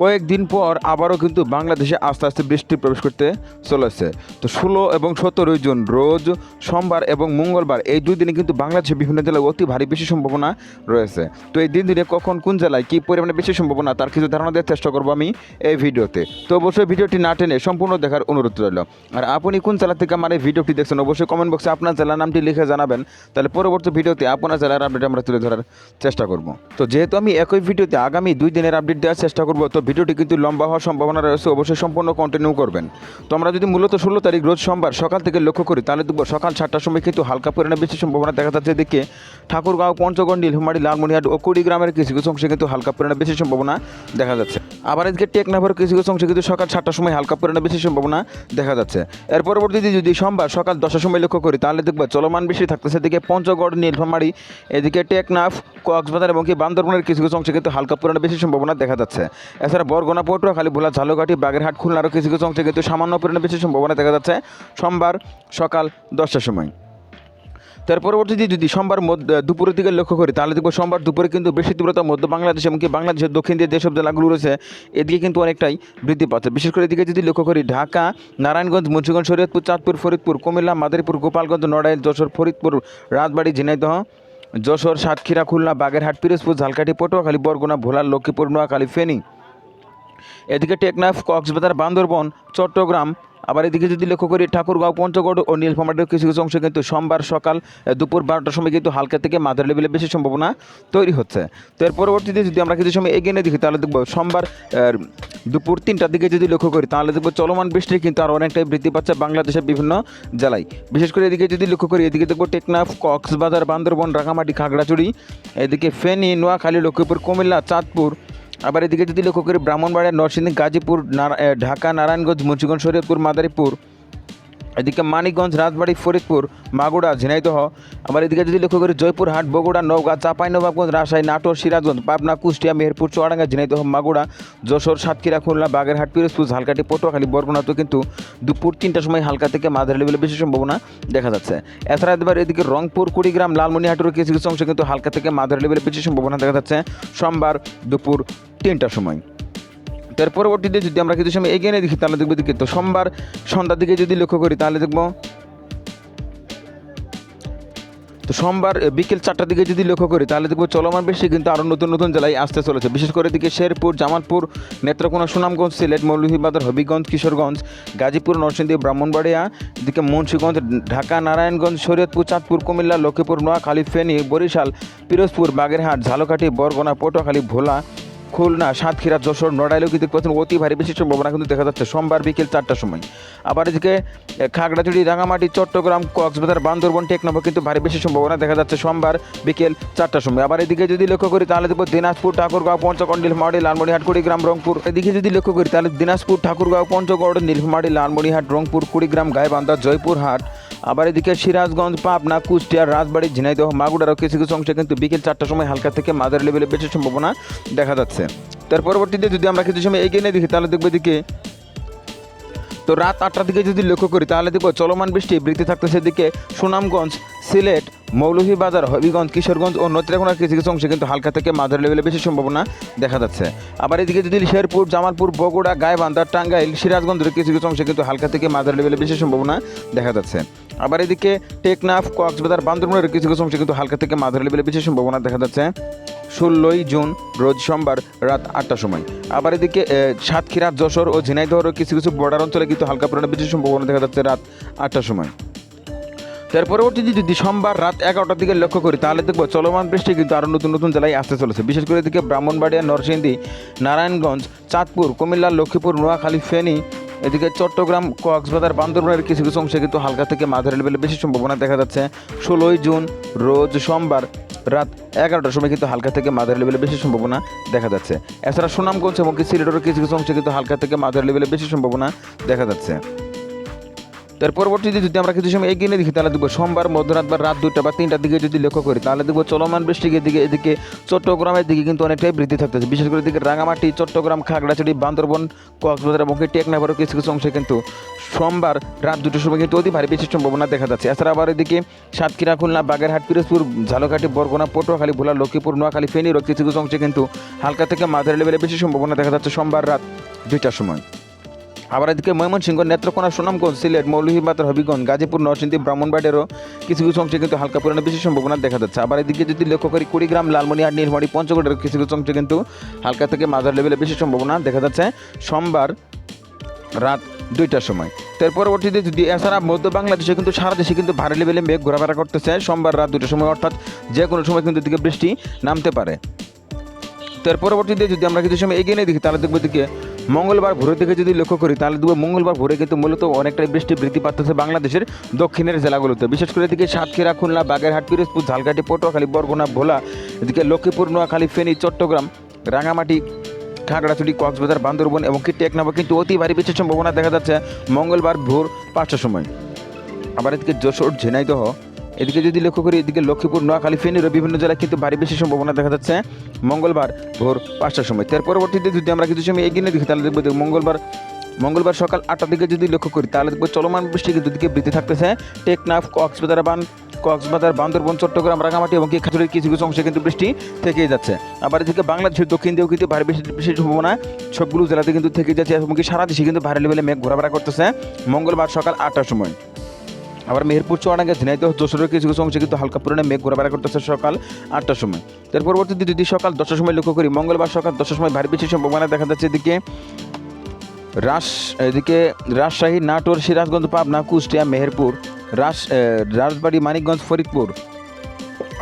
কয়েকদিন পর আবারও কিন্তু বাংলাদেশে আস্তে আস্তে বৃষ্টি প্রবেশ করতে চলেছে। তো ষোলো এবং সতেরোই জুন রোজ সোমবার এবং মঙ্গলবার এই দুই দিনে কিন্তু বাংলাদেশের বিভিন্ন জেলায় অতি ভারী বেশি সম্ভাবনা রয়েছে। তো এই দিন দিনে কখন কোন জেলায় কী পরিমাণে বেশি সম্ভাবনা তার কিছু ধারণা দেওয়ার চেষ্টা করব আমি এই ভিডিওতে। তো অবশ্যই ভিডিওটি না টেনে সম্পূর্ণ দেখার অনুরোধ রইল। আর আপনি কোন জেলা থেকে আমার এই ভিডিওটি দেখছেন অবশ্যই কমেন্ট বক্সে আপনার জেলার নামটি লিখে জানাবেন। তাহলে পরবর্তী ভিডিওতে আপনার জেলার আপডেট আমরা তুলে ধরার চেষ্টা করব। তো যেহেতু আমি একই ভিডিওতে আগামী দুই দিনের আপডেট দেওয়ার চেষ্টা করব, তো ভিডিওটি কিন্তু লম্বা হওয়ার সম্ভাবনা রয়েছে, অবশ্যই সম্পূর্ণ কন্টিনিউ করবেন। তো আমরা যদি মূলত ষোলো তারিখ রোজ সোমবার সকাল থেকে লক্ষ্য করি, তাহলে সকাল সাতটার সময় কিন্তু হালকা পরিমাণে বেশি সম্ভাবনা দেখা যাচ্ছে। এদিকে ঠাকুরগাঁও পঞ্চগড় নীলফামারী লালমনিহাট ও কুড়িগ্রামের কিছু কিছু অংশে কিন্তু হালকা পরিমাণে বেশি সম্ভাবনা দেখা যাচ্ছে। আবার এদিকে টেকনাফের কিছু কিছু অংশে কিন্তু সকাল সাতটার সময় হালকা পরিমাণে বেশি সম্ভাবনা দেখা যাচ্ছে। এর পরবর্তীতে যদি সোমবার সকাল দশটার সময় লক্ষ্য করি, তাহলে দেখব চলমান বেশি থাকতেছে এদিকে পঞ্চগড়, নীলফামারী, এদিকে টেকনাফ, কক্সবাজার এবং কি বান্দরবনের কিছু কিছু অংশে কিন্তু হালকা পরিমাণে বেশি সম্ভাবনা দেখা যাচ্ছে। এছাড়া বরগোনা পটুয়াখালী ভোলা ঝালকাঠি, বাগেরহাট খুলনারও কিছু কিছু অংশে কিন্তু সামান্য পরিমাণে বেশি সম্ভাবনা দেখা যাচ্ছে সোমবার সকাল দশটার সময়। তার পরবর্তীতে যদি সোমবার দুপুরের দিকে লক্ষ্য করি, তাহলে দেখব সোমবার দুপুরে কিন্তু বেশি তীব্রতা মধ্য বাংলাদেশ এমনকি বাংলাদেশের দক্ষিণ দিয়ে যেসব জেলাগুলো রয়েছে, এদিকে কিন্তু অনেকটাই বৃদ্ধি পাচ্ছে। বিশেষ করে এদিকে যদি লক্ষ্য করি, ঢাকা, নারায়ণগঞ্জ, মুন্সিগঞ্জ, শরীয়তপুর, চাঁদপুর, ফরিদপুর, কুমিল্লা, মাদারীপুর, গোপালগঞ্জ, নড়াইল, যশোর, ফরিদপুর, রাজবাড়ি, ঝিনাইদহ, যশোর, সাতক্ষীরা, খুলনা, বাগেরহাট, পিরোজপুর, ঝালকাঠি, পটুয়াখালী, বরগুনা, ভোলা, লক্ষ্মীপুর, নোয়াখালী, ফেনী। এদিকে টেকনাফ, কক্সবাজার, বান্দরবন, চট্টগ্রাম আবার এদিকে যদি লক্ষ্য করি, ঠাকুরগাঁও, পঞ্চগড় ও নীলফামারীর কিছু কিছু অংশে কিন্তু সোমবার সকাল দুপুর বারোটার সময় কিন্তু হালকা থেকে মাঝারি লেভেলে বেশি সম্ভাবনা তৈরি হচ্ছে। তো এর পরবর্তীতে যদি আমরা কিছু সময় এগিয়ে দেখি, তাহলে দেখব সোমবার দুপুর তিনটার দিকে যদি লক্ষ্য করি, তাহলে দেখব চলমান বৃষ্টি কিন্তু আরও অনেকটাই বৃদ্ধি পাচ্ছে বাংলাদেশের বিভিন্ন জেলায়। বিশেষ করে এদিকে যদি লক্ষ্য করি, এদিকে দেখব টেকনাফ, কক্সবাজার, বান্দরবন, রাঙামাটি, খাগড়াছড়ি, এদিকে ফেনী, নোয়াখালী, লক্ষ্মীপুর, কুমিল্লা, চাঁদপুর আবার এদিকে যদি লক্ষ্য করি, ব্রাহ্মণবাড়িয়া, নরসিংদী, গাজীপুর ঢাকা, নারায়ণগঞ্জ, মুন্সিগঞ্জ, শরীয়তপুর, মাদারীপুর, এদিকে মানিকগঞ্জ, রাজবাড়ি, ফরিদপুর মাগুড়া ঝিনাইদহ, আবার এদিকে যদি লক্ষ্য করি, জয়পুরহাট, বগুড়া, নওগাঁ চাঁপাইনবাবগঞ্জ রাজশাহী, নাটোর, সিরাজগঞ্জ, পাবনা, কুষ্টিয়া, মেহেরপুর, চুয়াডাঙ্গা, ঝিনাইদহ মাগুড়া যশোর, সাতক্ষীরা, খুলনা, বাগেরহাট, পিরোজপুর ঝালকাটি পটুয়াখালী, বরগুনা তো কিন্তু দুপুর তিনটার সময় হালকা থেকে মাঝারি লেভেলে বেশি সম্ভাবনা দেখা যাচ্ছে। এছাড়া এবার এদিকে রংপুর, কুড়িগ্রাম লালমনিহাটের কিছু কিছু অংশে কিন্তু হালকা থেকে মাঝারি লেভেলে বেশি সম্ভাবনা দেখা যাচ্ছে। সোমবার দুপুর তিনটার সময়। তার পরবর্তীতে যদি আমরা কিছু সময় এগিয়ে নিয়ে দেখি, তাহলে দেখব দেখি তো সোমবার সন্ধ্যার দিকে যদি লক্ষ্য করি, তাহলে দেখব তো সোমবার বিকেল চারটার দিকে যদি লক্ষ্য করি, তাহলে দেখব চলমান বেশি কিন্তু আরও নতুন নতুন জেলায় আসতে চলেছে। বিশেষ করে দিকে শেরপুর, জামালপুর, নেত্রকোনা, সুনামগঞ্জ, সিলেট, মৌলভীবাজার, হবিগঞ্জ, কিশোরগঞ্জ, গাজীপুর, নরসিংদী, ব্রাহ্মণবাড়িয়া, এদিকে মুন্সীগঞ্জ, ঢাকা, নারায়ণগঞ্জ, শরীয়তপুর, চাঁদপুর, কুমিল্লা, লক্ষ্মীপুর, নোয়াখালী, ফেনী, বরিশাল, পিরোজপুর, বাগেরহাট, ঝালকাঠি, বরগোনা, পটুয়াখালী, ভোলা খুলনা, সাতক্ষীরা, যশোর, নড়াইলেও কিন্তু পাচ্ছেন অতি ভারী বেশি সম্ভাবনা কিন্তু দেখা যাচ্ছে। সোমবার বিকেল চারটার সময়। আবার এদিকে খাগড়াছড়ি, রাঙামাটি, চট্টগ্রাম, কক্সবাজার, বান্দরবন, টেকনাফে কিন্তু ভারী বেশি সম্ভাবনা দেখা যাচ্ছে সোমবার বিকেল চারটার সময়। আবার এদিকে যদি লক্ষ্য করি তাহলে দেখব দিনাজপুর, ঠাকুরগাঁও, পঞ্চগড়, নীলফামারী লালমনিহাট কুড়িগ্রাম, রংপুর। এদিকে যদি লক্ষ্য করি তাহলে দিনাজপুর, ঠাকুরগাঁও, পঞ্চগড়, নীলফামারী লালমনিহাট রংপুর, কুড়িগ্রাম, গাইবান্ধা, জয়পুরহাট আবার এদিকে সিরাজগঞ্জ, পাবনা, কুষ্টিয়া, রাজবাড়ী, ঝিনাইদহ মাগুড়ারও কিছু কিছু অংশে কিন্তু বিকেল চারটার সময় হালকা থেকে মাঝারি লেভেলে বেশি সম্ভাবনা দেখা যাচ্ছে। তার পরবর্তীতে যদি আমরা কিছু সময় এগিয়ে নিয়ে দেখি, তাহলে দেখব এদিকে তো রাত আটটার দিকে যদি লক্ষ্য করি, তাহলে দেখব চলমান বৃষ্টি বৃদ্ধি থাকতেছে এদিকে সুনামগঞ্জ, সিলেট মৌলভীবাজার হবিগঞ্জ, কিশোরগঞ্জ ও নত্রাকোনার কিছু কিছু অংশে কিন্তু হালকা থেকে মাঝারি লেভেলে বেশি সম্ভাবনা দেখা যাচ্ছে। আবার এদিকে যদি শেরপুর, জামালপুর, বগুড়া, গাইবান্ধা, টাঙ্গাইল, সিরাজগঞ্জের কিছু কিছু অংশে কিন্তু হালকা থেকে মাঝারি লেভেলে বেশি সম্ভাবনা দেখা যাচ্ছে। আবার এদিকে টেকনাফ, কক্সবাজার, বান্দরবনের কিছু কিছু অংশে কিন্তু হালকা থেকে মাঝারি লেভেলে বেশি সম্ভাবনা দেখা যাচ্ছে। ষোলোই জুন, রোজ সোমবার রাত আটটার সময়। আবার এদিকে সাতক্ষীরা, যশোর ও ঝিনাইদহের কিছু কিছু বর্ডার অঞ্চলে কিন্তু হালকা পরিমাণে বেশি সম্ভাবনা দেখা যাচ্ছে রাত আটটার সময়। তার পরবর্তীতে যদি সোমবার রাত এগারোটার দিকে লক্ষ্য করি, তাহলে দেখব চলমান বৃষ্টি কিন্তু আরও নতুন নতুন জেলায় আসতে চলেছে। বিশেষ করে এদিকে ব্রাহ্মণবাড়িয়া, নরসিংদী, নারায়ণগঞ্জ, চাঁদপুর, কুমিল্লা, লক্ষ্মীপুর, নোয়াখালী, ফেনী এদিকে চট্টগ্রাম, কক্সবাজার, বান্দরবানের কিছু কিছু অংশে কিন্তু হালকা থেকে মাঝারি লেভেলে বেশি সম্ভাবনা দেখা যাচ্ছে। ষোলোই জুন, রোজ সোমবার রাত এগারোটার সময় কিন্তু হালকা থেকে মাঝারি লেভেলে বেশি সম্ভাবনা দেখা যাচ্ছে। এছাড়া সুনামগঞ্জ এবং সিলেটের কিছু কিছু অংশে কিন্তু হালকা থেকে মাঝারি লেভেলে বেশি সম্ভাবনা দেখা যাচ্ছে। তার পরবর্তীতে যদি আমরা কিছু সময় এগিয়ে দেখি, তাহলে দেখব সোমবার, মধ্যরাত বা রাত দুইটা বা তিনটার দিকে যদি লক্ষ্য করি, তাহলে দেখব চলমান বৃষ্টির দিকে, এদিকে চট্টগ্রামের দিকে কিন্তু অনেকটাই বৃদ্ধি থাকতেছে। বিশেষ করে এদিকে রাঙামাটি, চট্টগ্রাম, খাগড়াছড়ি, বান্দরবন, কক্সবাজার এবং টেকনাফারও কিছু কিছু অংশে কিন্তু সোমবার রাত দুটোর সময় কিন্তু অতি ভারী বৃষ্টির সম্ভাবনা দেখা যাচ্ছে। এছাড়া আবার এদিকে সাতক্ষীরা, খুলনা, বাগেরহাট, পিরোজপুর, ঝালকাঠি, বরগুনা, পটুয়াখালী, ভোলা, লক্ষ্মীপুর, নোয়াখালী ফেনীরও কিছু কিছু অংশে কিন্তু হালকা থেকে মাঝারি লেভেলে বেশি সম্ভাবনা দেখা যাচ্ছে সোমবার রাত দুইটার সময়। আবার এদিকে ময়মনসিংহ নেত্রকোনা সুনামগঞ্জ, সিলেট, মৌলভীবাজার, হবিগঞ্জ, গাজীপুর, নরসিংদী ব্রাহ্মণবাড়েরও কিছু কিছু অংশে কিন্তু হালকা পরিমাণে বেশি সম্ভাবনা দেখা যাচ্ছে। আবার এদিকে যদি লক্ষ্য করি কুড়িগ্রাম লালমনিহাট নীলমারি পঞ্চগড়ের কিছু কিছু অংশে কিন্তু হালকা থেকে মাঝার লেভেলে বেশি সম্ভাবনা দেখা যাচ্ছে সোমবার রাত দুইটার সময়। তার পরবর্তীতে যদি এছাড়া মধ্য বাংলাদেশে কিন্তু সারা দেশে কিন্তু ভারী লেভেলে মেঘ ঘোরাফেরা করতেছে সোমবার রাত দুটোর সময় অর্থাৎ যে কোনো সময় কিন্তু দিকে বৃষ্টি নামতে পারে। তার পরবর্তীতে যদি আমরা কিছু সময় এগিয়ে নিয়ে দেখি, তাহলে দেখব দিকে মঙ্গলবার ভোরের দিকে যদি লক্ষ্য করি, তাহলে দেখব মঙ্গলবার ভোরে কিন্তু মূলত অনেকটাই বৃষ্টি বৃদ্ধি পাচ্ছে বাংলাদেশের দক্ষিণের জেলাগুলোতে। বিশেষ করে এদিকে সাতক্ষীরা, খুলনা, বাগেরহাট, পিরোজপুর, ঝালকাঠি, পটুয়াখালী, বরগুনা, ভোলা, এদিকে লক্ষ্মীপুর, নোয়াখালী, ফেনী, চট্টগ্রাম, রাঙামাটি, খাগড়াছড়ি, কক্সবাজার, বান্দরবন এবং কি টেকনাফে কিন্তু অতি ভারী বৃষ্টির সম্ভাবনা দেখা যাচ্ছে মঙ্গলবার ভোর পাঁচটার সময়। আবার এদিকে যশোর, ঝিনাইদহ এদিকে যদি লক্ষ্য করি, এদিকে লক্ষ্মীপুর, নোয়াখালী ফেনীরও বিভিন্ন জেলায় কিন্তু ভারী বেশি সম্ভাবনা দেখা যাচ্ছে। মঙ্গলবার ভোর পাঁচটার সময়। তার পরবর্তীতে যদি আমরা কিছু সময় এগিয়ে দেখি, তাহলে দেখব মঙ্গলবার মঙ্গলবার সকাল আটটার দিকে যদি লক্ষ্য করি, তাহলে দেখব চলমান বৃষ্টি কিন্তু দিকে বৃদ্ধি থাকতেছে। টেকনাফ, কক্সবাজার বান, কক্সবাজার, বান্দরবন, চট্টগ্রাম রাঙামাটি এবং কি খাতুরের কিছু কিছু অংশে কিন্তু বৃষ্টি থেকেই যাচ্ছে। আবার এদিকে বাংলাদেশের দক্ষিণ দিয়েও কিন্তু ভারী বৃষ্টি, বৃষ্টির সম্ভাবনা সবগুলো জেলাতে কিন্তু থেকে যাচ্ছে এবং কি সারা দেশে কিন্তু ভারী লেভেলে মেঘ ঘোরাফেরা করতেছে মঙ্গলবার সকাল আটটার সময়। আবার মেহেরপুর চুয়াডাঙ্গা ঝিনাইদহ যশোরের কিছু কিছু অংশে কিন্তু হালকা পরিমাণে মেঘ ঘোরাফেরা করতেছে সকাল আটটার সময়। তার পরবর্তীতে যদি সকাল দশটার সময় লক্ষ্য করি মঙ্গলবার সকাল দশটার সময় ভারী বৃষ্টির সম্ভাবনা দেখা যাচ্ছে। এদিকে রাস, এদিকে রাজশাহী, নাটোর, সিরাজগঞ্জ, পাবনা, কুষ্টিয়া, মেহেরপুর, রাস রাজবাড়ি, মানিকগঞ্জ, ফরিদপুর।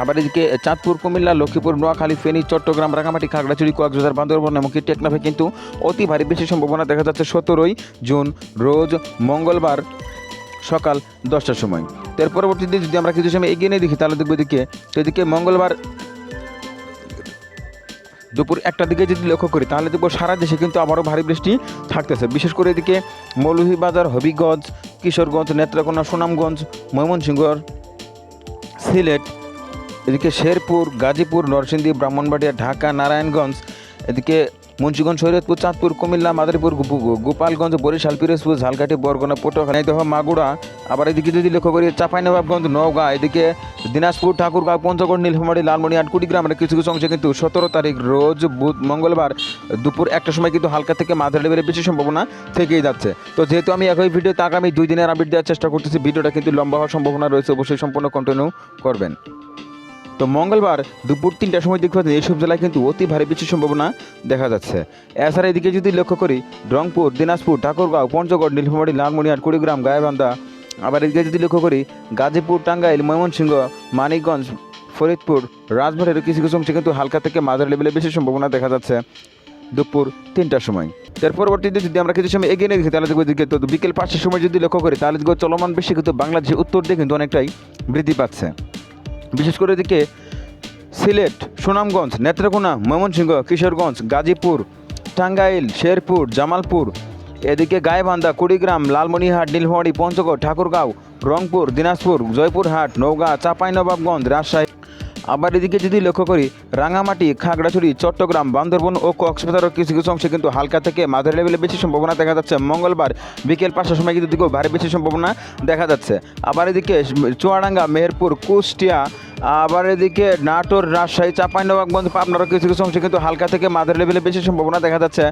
আবার এদিকে চাঁদপুর, কুমিল্লা, লক্ষ্মীপুর, নোয়াখালী, ফেনী, চট্টগ্রাম, রাঙামাটি, খাগড়াছড়ি, কক্সবাজার, বান্দরবন এমনকি টেকনাফে কিন্তু অতি ভারী বেশি সম্ভাবনা দেখা যাচ্ছে সতেরোই জুন, রোজ মঙ্গলবার। সকাল দশটার সময়। এর পরবর্তীতে যদি আমরা কিছু সময় এগিয়ে নিয়ে দেখি, তাহলে দেখব এদিকে এদিকে মঙ্গলবার দুপুর একটার দিকে যদি লক্ষ্য করি, তাহলে দেখব সারা দেশে কিন্তু আবারও ভারী বৃষ্টি থাকতেছে। বিশেষ করে এদিকে মৌলভীবাজার, হবিগঞ্জ, কিশোরগঞ্জ, নেত্রকোনা, সুনামগঞ্জ, ময়মনসিংহ, সিলেট, এদিকে শেরপুর, গাজীপুর, নরসিংদী, ব্রাহ্মণবাড়িয়া, ঢাকা, নারায়ণগঞ্জ, এদিকে মুন্সিগঞ্জ, শরীয়তপুর, চাঁদপুর, কুমিল্লা, মাদারীপুর গোপালগঞ্জ, বরিশাল, পিরোজপুর, ঝালকাঠি, বরগুনা, পটুয়াখালী দেহ মাগুড়া আবার এদিকে যদি লক্ষ্য করি, চাঁপাইনবাবগঞ্জ, নওগাঁ, এদিকে দিনাজপুর, ঠাকুরগাঁও, পঞ্চগড়, নীলফামারী লালমনিহাট কুড়িগ্রামের কিছু কিছু অংশে কিন্তু সতেরো তারিখ রোজ বুধ, মঙ্গলবার দুপুর একটা সময় কিন্তু হালকা থেকে মাঝারি লেভেলের বেশি সম্ভাবনা থেকেই যাচ্ছে। তো যেহেতু আমি একই ভিডিওতে আগামী দুই দিনের আপডেট দেওয়ার চেষ্টা করতেছি, ভিডিওটা কিন্তু লম্বা হওয়ার সম্ভাবনা রয়েছে, অবশ্যই সম্পূর্ণ কন্টিনিউ করবেন। তো মঙ্গলবার দুপুর তিনটার সময় দেখতে পাচ্ছেন এইসব জেলায় কিন্তু অতি ভারী বৃষ্টির সম্ভাবনা দেখা যাচ্ছে। এছাড়া এদিকে যদি লক্ষ্য করি, রংপুর, দিনাজপুর, ঠাকুরগাঁও, পঞ্চগড়, নীলফামারী লালমনিহাট কুড়িগ্রাম গায়েবান্ধা আবার এদিকে যদি লক্ষ্য করি, গাজীপুর, টাঙ্গাইল, ময়মনসিংহ, মানিকগঞ্জ, ফরিদপুর, রাজবাড়ির কিছু কিছু অংশে কিন্তু হালকা থেকে মাঝারি লেভেলে বেশি সম্ভাবনা দেখা যাচ্ছে দুপুর তিনটার সময়। এর পরবর্তীতে যদি আমরা কিছু সময় এগিয়ে নিয়ে দেখি, তাহলে দেখব তো বিকেল পাঁচটার সময় যদি লক্ষ্য করি, তাহলে দেখব চলমান বেশি কিন্তু বাংলাদেশের উত্তর দিয়ে কিন্তু অনেকটাই বৃদ্ধি পাচ্ছে। বিশেষ করে এদিকে সিলেট, সুনামগঞ্জ, নেত্রকোনা, ময়মনসিংহ, কিশোরগঞ্জ, গাজীপুর, টাঙ্গাইল, শেরপুর, জামালপুর, এদিকে গায়েবান্ধা কুড়িগ্রাম লালমনিহাট নীলফামারী, পঞ্চগড়, ঠাকুরগাঁও, রংপুর, দিনাজপুর, জয়পুরহাট, নওগাঁ, চাঁপাইনবাবগঞ্জ, রাজশাহী। আবার এদিকে যদি লক্ষ্য করি, রাঙামাটি, খাগড়াছড়ি, চট্টগ্রাম, বান্দরবন ও কক্সবাজারের কিছু কিছু অংশে কিন্তু হালকা থেকে মাঝারি লেভেলে বেশি সম্ভাবনা দেখা যাচ্ছে। মঙ্গলবার বিকেল পাঁচটার সময় কিন্তু দিকেও ভারী বেশি সম্ভাবনা দেখা যাচ্ছে। আবার এদিকে চুয়াডাঙ্গা, মেহেরপুর, কুষ্টিয়া আবার এদিকে নাটোর রাজশাহী চাঁপাইনবাবগঞ্জ পাবনারও কিছু কিছু অংশে কিন্তু হালকা থেকে মাঝারি লেভেলে বেশি সম্ভাবনা দেখা যাচ্ছে।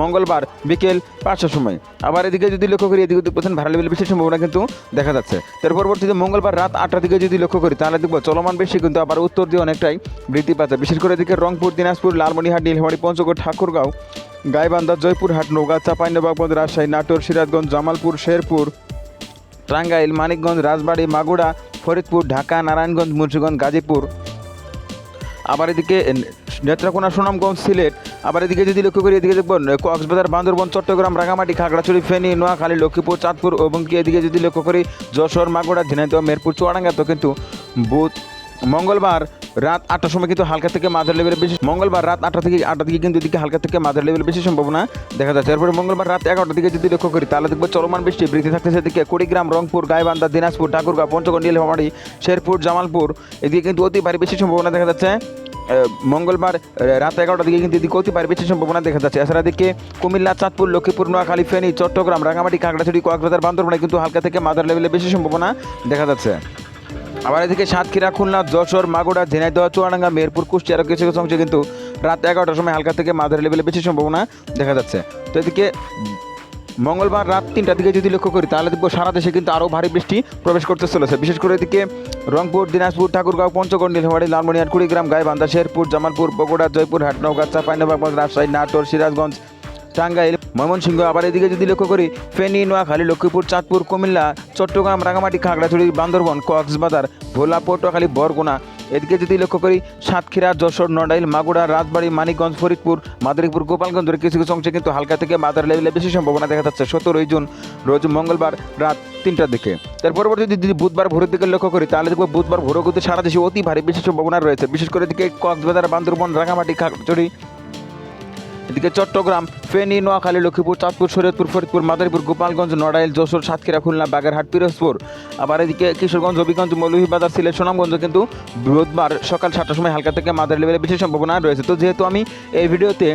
মঙ্গলবার বিকেল পাঁচটার সময়। আবার এদিকে যদি লক্ষ্য করি, এদিকে দেখবেন ভাড়া লেভেলে বেশি সম্ভাবনা কিন্তু দেখা যাচ্ছে। তার পরবর্তীতে মঙ্গলবার রাত আটটার দিকে যদি লক্ষ্য করি, তাহলে দেখব চলমান বেশি কিন্তু আবার উত্তর দিয়ে অনেকটাই বৃদ্ধি পাচ্ছে। বিশেষ করে এদিকে রংপুর, দিনাজপুর লালমনিহাট নীলফামারী, পঞ্চগড়, ঠাকুরগাঁও, গাইবান্ধা, জয়পুরহাট নৌগা চাঁপাইনবাবগঞ্জ রাজশাহী, নাটোর, সিরাজগঞ্জ, জামালপুর, শেরপুর, টাঙ্গাইল, মানিকগঞ্জ, রাজবাড়ী মাগুড়া ফরিদপুর, ঢাকা, নারায়ণগঞ্জ, মুন্সিগঞ্জ, গাজীপুর। আবার এদিকে নেত্রাকোনা, সুনামগঞ্জ, সিলেট। আবার এদিকে যদি লক্ষ্য করি, এদিকে দেখবেন কক্সবাজার, বান্দরবন, চট্টগ্রাম রাঙামাটি খাগড়াছড়ি, ফেনী, নোয়াখালী, লক্ষ্মীপুর, চাঁদপুর এবং কি এদিকে যদি লক্ষ্য করি, যশোর মাগুড়া ঝিনাইদহ, মেরপুর, চুয়াডাঙ্গা, তো কিন্তু বুধ মঙ্গলবার রাত আটটার সময় কিন্তু হালকা থেকে মাঝারি লেভেলের বেশি মঙ্গলবার রাত আটটা থেকে আটটা দিকে কিন্তু এদিকে হালকা থেকে মাঝারি লেভেলের বেশি সম্ভাবনা দেখা যাচ্ছে। এরপরে মঙ্গলবার রাত এগারোটার দিকে যদি লক্ষ্য করি, তাহলে দেখব চলমান বৃষ্টি বৃদ্ধি থাকতেছে এদিকে কুড়িগ্রাম, রংপুর, গাইবান্ধা, দিনাজপুর ঠাকুরগাঁও পঞ্চগড়, নীলফামারী, শেরপুর, জামালপুর, এদিকে কিন্তু অতি ভারী বেশি সম্ভাবনা দেখা যাচ্ছে। মঙ্গলবার রাত এগারোটার দিকে কিন্তু এদিকে অতি ভারী বেশি সম্ভাবনা দেখা যাচ্ছে। এছাড়া এদিকে কুমিল্লা, চাঁদপুর, লক্ষ্মীপুর, নোয়াখালী, ফেনী, চট্টগ্রাম রাঙামাটি খাগড়াছড়ি কক্সবাজার বান্দরবানে কিন্তু হালকা থেকে মাদার লেভেলে বেশি সম্ভাবনা দেখা যাচ্ছে। আবার এদিকে সাতক্ষীরা, খুলনা, যশোর মাগুড়া ঝিনাইদহ, চুয়াডাঙ্গা মেহেরপুর কুষ্টিয়া আরও কিছু কিছু অংশে কিন্তু রাত এগারোটার সময় হালকা থেকে মাদার লেভেলে বেশি সম্ভাবনা দেখা যাচ্ছে। তো এদিকে মঙ্গলবার রাত তিনটার দিকে যদি লক্ষ্য করি, তাহলে দেখব সারা দেশে কিন্তু আরও ভারী বৃষ্টি প্রবেশ করতে চলেছে। বিশেষ করে এদিকে রংপুর, দিনাজপুর, ঠাকুরগাঁও, পঞ্চগড়, নীলফামারী লালমনিরহাট কুড়িগ্রাম, গাইবান্ধা, শেরপুর, জামালপুর, বগুড়া জয়পুর হাটনৌকা চাঁপাইনবাবগঞ্জ, রাজশাহী, নাটোর, সিরাজগঞ্জ টাঙ্গাইল, ময়মনসিংহ। আবার এদিকে যদি লক্ষ্য করি, ফেনী, নোয়াখালী, লক্ষ্মীপুর, চাঁদপুর, কুমিল্লা, চট্টগ্রাম রাঙামাটি খাগড়াছড়ি, বান্দরবন, কক্সবাজার ভোলা পটুয়াখালী বরগুনা। এদিকে যদি লক্ষ্য করি, সাতক্ষীরা, যশোর, নড়াইল মাগুড়া রাজবাড়ী, মানিকগঞ্জ, ফরিদপুর, মাদারীপুর, গোপালগঞ্জের কিছু কিছু অংশে কিন্তু হালকা থেকে মাদার লেভেলে বেশি সম্ভাবনা দেখা যাচ্ছে। সতেরোই জুন, রোজ মঙ্গলবার রাত তিনটার দিকে। তার পরবর্তী যদি বুধবার ভোরের দিকে লক্ষ্য করি, তাহলে দেখব বুধবার ভোরও কিন্তু সারা দেশে অতি ভারী বেশি সম্ভাবনা রয়েছে। বিশেষ করে এদিকে কক্সবাজার, বান্দরবন রাঙামাটি খাগড়াছড়ি এদিকে চট্টগ্রাম, ফেনী, নোয়াখালী, লক্ষ্মীপুর, চাঁদপুর, শরীয়তপুর, ফরিদপুর, মাদারীপুর, গোপালগঞ্জ, নড়াইল, যশোর, সাতক্ষীরা, খুলনা, বাগেরহাট, পিরোজপুর। আবার এদিকে কিশোরগঞ্জ, হবিগঞ্জ, মৌলভীবাজার, সিলেট সুনামগঞ্জ কিন্তু বুধবার সকাল সাতটার সময় হালকা থেকে মাদার লেভেলে বেশি সম্ভাবনা রয়েছে। তো যেহেতু আমি এই ভিডিওতে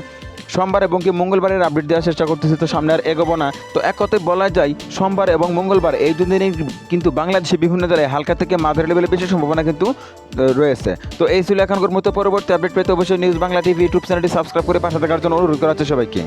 সোমবার এবং কি মঙ্গলবারের আপডেট দেওয়ার চেষ্টা করতেছি তো সামনে আর এগোবো না। তো এক কথায় বলা যায়, সোমবার এবং মঙ্গলবার এই দুদিনই কিন্তু বাংলাদেশে বিভিন্ন জেলায় হালকা থেকে মাঝারি লেভেলে বেশি সম্ভাবনা কিন্তু রয়েছে। তো এই ছিল এখনকার মতো পরবর্তী আপডেট পেতে অবশ্যই নিউজ বাংলা টিভি ইউটিউব চ্যানেলটি সাবস্ক্রাইব করে পাশে থাকার জন্য অনুরোধ করা হচ্ছে সবাইকে।